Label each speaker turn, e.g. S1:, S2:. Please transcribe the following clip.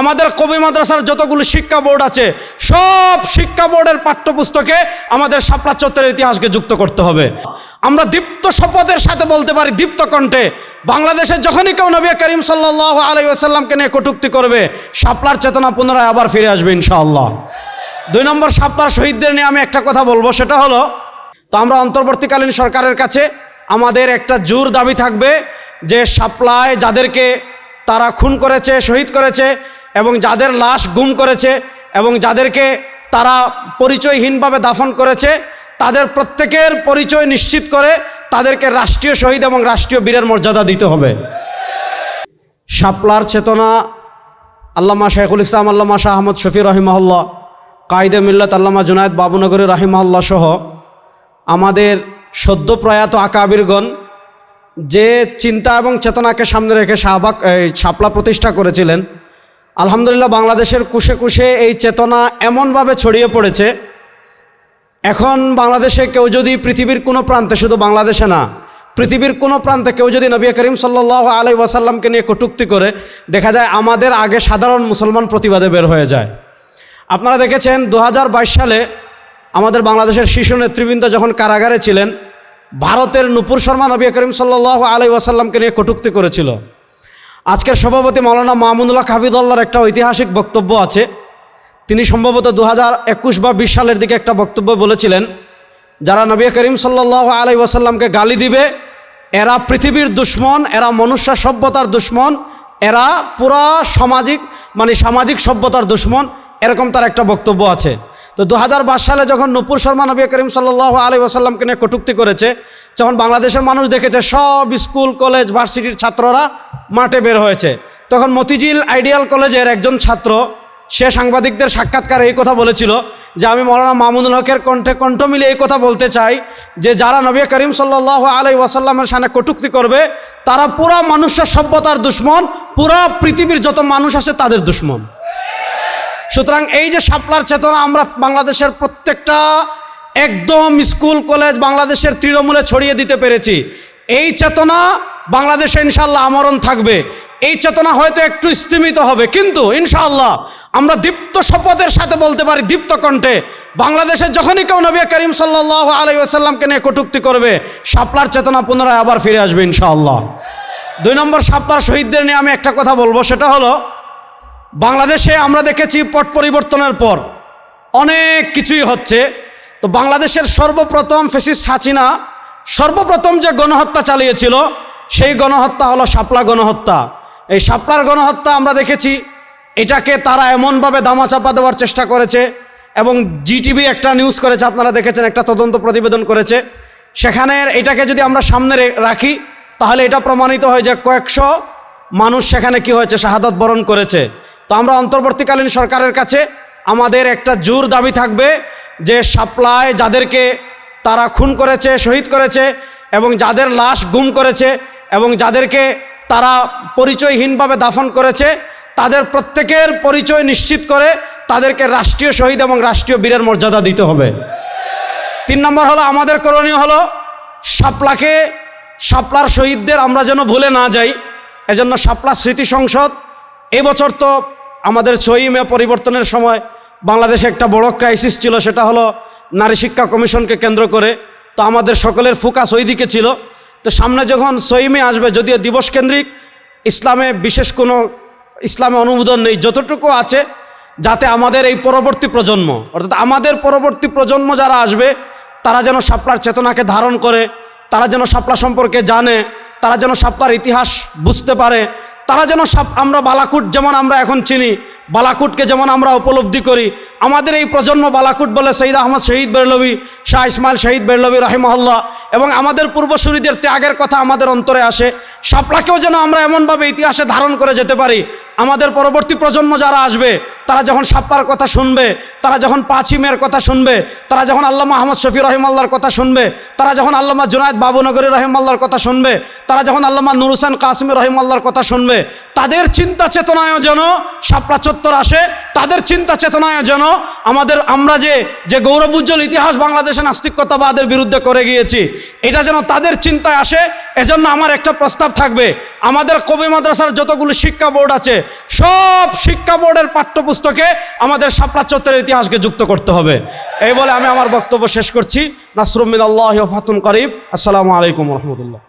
S1: আমাদের কবি মাদ্রাসার যতগুলো শিক্ষা বোর্ড আছে, সব শিক্ষা বোর্ডের পাঠ্যপুস্তকে আমাদের শাপলা চত্বরের ইতিহাসকে যুক্ত করতে হবে। আমরা দীপ্ত শপথের সাথে বলতে পারি, দীপ্ত কণ্ঠে বাংলাদেশে যখনই কেউ নবী করিম সাল্লাহ আলাই আসাল্লামকে নিয়ে কটুক্তি করবে শাপলার চেতনা পুনরায় আবার ফিরে আসবে ইনশাআল্লাহ। দুই নম্বর শাপলার শহীদদের নিয়ে আমি একটা কথা বলব, সেটা হলো, তো আমরা অন্তর্বর্তীকালীন সরকারের কাছে আমাদের একটা জোর দাবি থাকবে যে শাপলায় যাদেরকে তারা খুন করেছে, শহীদ করেছে এবং যাদের লাশ গুম করেছে এবং যাদেরকে তারা পরিচয়হীনভাবে দাফন করেছে, তাদের প্রত্যেকের পরিচয় নিশ্চিত করে তাদেরকে রাষ্ট্রীয় শহীদ এবং রাষ্ট্রীয় বীরের মর্যাদা দিতে হবে। শাপলার চেতনা, আল্লামা শেখুল ইসলাম, আল্লামা শাহ আহমদ শফি রহিমাহুল্লাহ, কায়দে মিল্লাত আল্লামা জুনায়দ বাবুনগরী রাহিমাহুল্লাহ সহ আমাদের সদ্য প্রয়াত আকাবিরগণ যে চিন্তা এবং চেতনাকে সামনে রেখে শাহবাগ শাপলা প্রতিষ্ঠা করেছিলেন আলহামদুলিল্লাহ বাংলাদেশের কুশে কুশে এই চেতনা এমনভাবে ছড়িয়ে পড়েছে। এখন বাংলাদেশে কেউ যদি পৃথিবীর কোনো প্রান্তে শুধু বাংলাদেশে না, পৃথিবীর কোনো প্রান্তে কেউ যদি নবী করিম সাল্লাহ আলাই ওয়াসাল্লামকে নিয়ে কটুক্তি করে, দেখা যায় আমাদের আগে সাধারণ মুসলমান প্রতিবাদে বের হয়ে যায়। আপনারা দেখেছেন দু হাজার বাইশ সালে আমাদের বাংলাদেশের শিশু নেতৃবৃন্দ যখন কারাগারে ছিলেন, ভারতের নুপুর শর্মা নবী করিম সাল্লাহ আলাই ওয়াসাল্লামকে নিয়ে কটুক্তি করেছিল। আজকের সভাপতি মৌলানা মামুনুল্লাহ হাফিদুল্লাহর একটা ঐতিহাসিক বক্তব্য আছে। তিনি সম্ভবত দু হাজার একুশ বা বিশ সালের দিকে একটা বক্তব্য বলেছিলেন, যারা নবী করিম সাল্লাহ আলাই ওয়াসাল্লামকে গালি দিবে, এরা পৃথিবীর দুশ্মন, এরা মনুষ্য সভ্যতার দুশ্মন, এরা পুরা সামাজিক মানে সামাজিক সভ্যতার দুশ্মন, এরকম তার একটা বক্তব্য আছে। তো দু সালে যখন নুপুর শর্মা নবী করিম সাল্লাহ আলী ওয়াসাল্লামকে নিয়ে কটুক্তি করেছে, যখন বাংলাদেশের মানুষ দেখেছে সব স্কুল, কলেজ, ভার্সিটির ছাত্ররা মাঠে বের হয়েছে। তখন মতিঝিল আইডিয়াল কলেজের একজন ছাত্র, সে সাংবাদিকদের সাক্ষাৎকারে এই কথা বলেছিল যে, আমি মৌলানা মামুনুল হকের কণ্ঠে কণ্ঠ মিলে এই কথা বলতে চাই যে, যারা নবী করিম সাল্লাহ আলাই ওয়াসাল্লামের সামনে কটুক্তি করবে, তারা পুরা মানুষের সভ্যতার দুশ্মন, পুরা পৃথিবীর যত মানুষ আছে তাদের দুশ্মন। সুতরাং এই যে সাপলার চেতনা আমরা বাংলাদেশের প্রত্যেকটা একদম স্কুল, কলেজ বাংলাদেশের তৃণমূলে ছড়িয়ে দিতে পেরেছি এই চেতনা বাংলাদেশে ইনশাল্লাহ আমরণ থাকবে। এই চেতনা হয়তো একটু স্তীমিত হবে, কিন্তু ইনশাআল্লাহ আমরা দীপ্ত শপথের সাথে বলতে পারি, দীপ্ত কণ্ঠে, বাংলাদেশে যখনই কেউ নবী করিম সাল্লাহ আলাই আসাল্লামকে নিয়ে কটুক্তি করবে, শাপলার চেতনা পুনরায় আবার ফিরে আসবে ইনশাআল্লাহ। দুই নম্বর শাপলার শহীদদের নিয়ে আমি একটা কথা বলব, সেটা হলো, বাংলাদেশে আমরা দেখেছি পট পরিবর্তনের পর অনেক কিছুই হচ্ছে। তো বাংলাদেশের সর্বপ্রথম ফেসিস্ট হাসিনা সর্বপ্রথম যে গণহত্যা চালিয়েছিল, সেই গণহত্যা হলো শাপলা গণহত্যা। এই শাপলার গণহত্যা আমরা দেখেছি, এটাকে তারা এমনভাবে দামাচাপা দেওয়ার চেষ্টা করেছে এবং জিটিভি একটা নিউজ করেছে, আপনারা দেখেছেন, একটা তদন্ত প্রতিবেদন করেছে। সেখানে এটাকে যদি আমরা সামনে রাখি, তাহলে এটা প্রমাণিত হয় যে কয়েকশো মানুষ সেখানে কি হয়েছে, শাহাদত বরণ করেছে। তো আমরা অন্তর্বর্তীকালীন সরকারের কাছে আমাদের একটা জোর দাবি থাকবে যে সাপ্লায় যাদেরকে তারা খুন করেছে, শহীদ করেছে এবং যাদের লাশ গুম করেছে এবং যাদেরকে তারা পরিচয়হীনভাবে দাফন করেছে, তাদের প্রত্যেকের পরিচয় নিশ্চিত করে তাদেরকে রাষ্ট্রীয় শহীদ এবং রাষ্ট্রীয় বীরের মর্যাদা দিতে হবে। তিন নম্বর হলো, আমাদের করণীয় হলো শাপলাকে, শাপলার শহীদদের আমরা যেন ভুলে না যাই। এজন্য শাপলা স্মৃতি সংসদ এবছর তো আমাদের ছয়ই মে পরিবর্তনের সময় বাংলাদেশে একটা বড় ক্রাইসিস ছিল, সেটা হলো নারী শিক্ষা কমিশনকে কেন্দ্র করে, তো আমাদের সকলের ফোকাস ওই দিকে ছিল। তো সামনে যখন ছয়ই মে আসবে, যদিও দিবস কেন্দ্রিক, ইসলামে বিশেষ কোনো ইসলামে অনুমোদন নেই, যতটুকু আছে, যাতে আমাদের এই পরবর্তী প্রজন্ম, অর্থাৎ আমাদের পরবর্তী প্রজন্ম যারা আসবে, তারা যেন সাপলার চেতনাকে ধারণ করে, তারা যেন সাপলা সম্পর্কে জানে, তারা যেন সাপলার ইতিহাস বুঝতে পারে, তারা যেন সাপ আমরা বালাকুট যেমন আমরা এখন চিনি বালাকুটকে যেমন আমরা উপলব্ধি করি, আমাদের এই প্রজন্ম বালাকুট বলে সঈদ আহমদ শহীদ বেরলবি, শাহ ইসমাইল শহীদ বেরলবি রহিমহল্লা এবং আমাদের পূর্বসূরিদের ত্যাগের কথা আমাদের অন্তরে আসে। সাপলাকেও যেন আমরা এমনভাবে ইতিহাসে ধারণ করে যেতে পারি আমাদের পরবর্তী প্রজন্ম যারা আসবে, তারা যখন সাপ্পার কথা শুনবে, তারা যখন পাঁচিমের কথা শুনবে, তারা যখন আল্লাহ আহমদ শফি রহিমাল্লার কথা শুনবে, তারা যখন আল্লামা জুনায়দ বাবুনগরী রহিমাল্লার কথা শুনবে, তারা যখন আল্লামা নুরুসান কাসমি রহিমাল্লার কথা শুনবে, তাদের চিন্তা চেতনায়ও যেন সাপড়া চত্বর আসে তাদের চিন্তা চেতনায় যেন আমাদের আমরা যে যে গৌরবোজ্জ্বল ইতিহাস বাংলাদেশে নাস্তিকতাবাদের বিরুদ্ধে করে গিয়েছি, এটা যেন তাদের চিন্তায় আসে, এজন্য আমার একটা প্রস্তাব থাকবে। আমাদের কবি মাদ্রাসার যতগুলো শিক্ষা বোর্ড আছে, সব শিক্ষা বোর্ডের পাঠ্যপুস্তকে আমাদের শাপলা চত্বরের ইতিহাসকে যুক্ত করতে হবে। এই বলে আমি আমার বক্তব্য শেষ করছি। নাসরুমিন আল্লাহ ফাতুন করিব আসসালামু আলাইকুম রহমতুল্লাহ।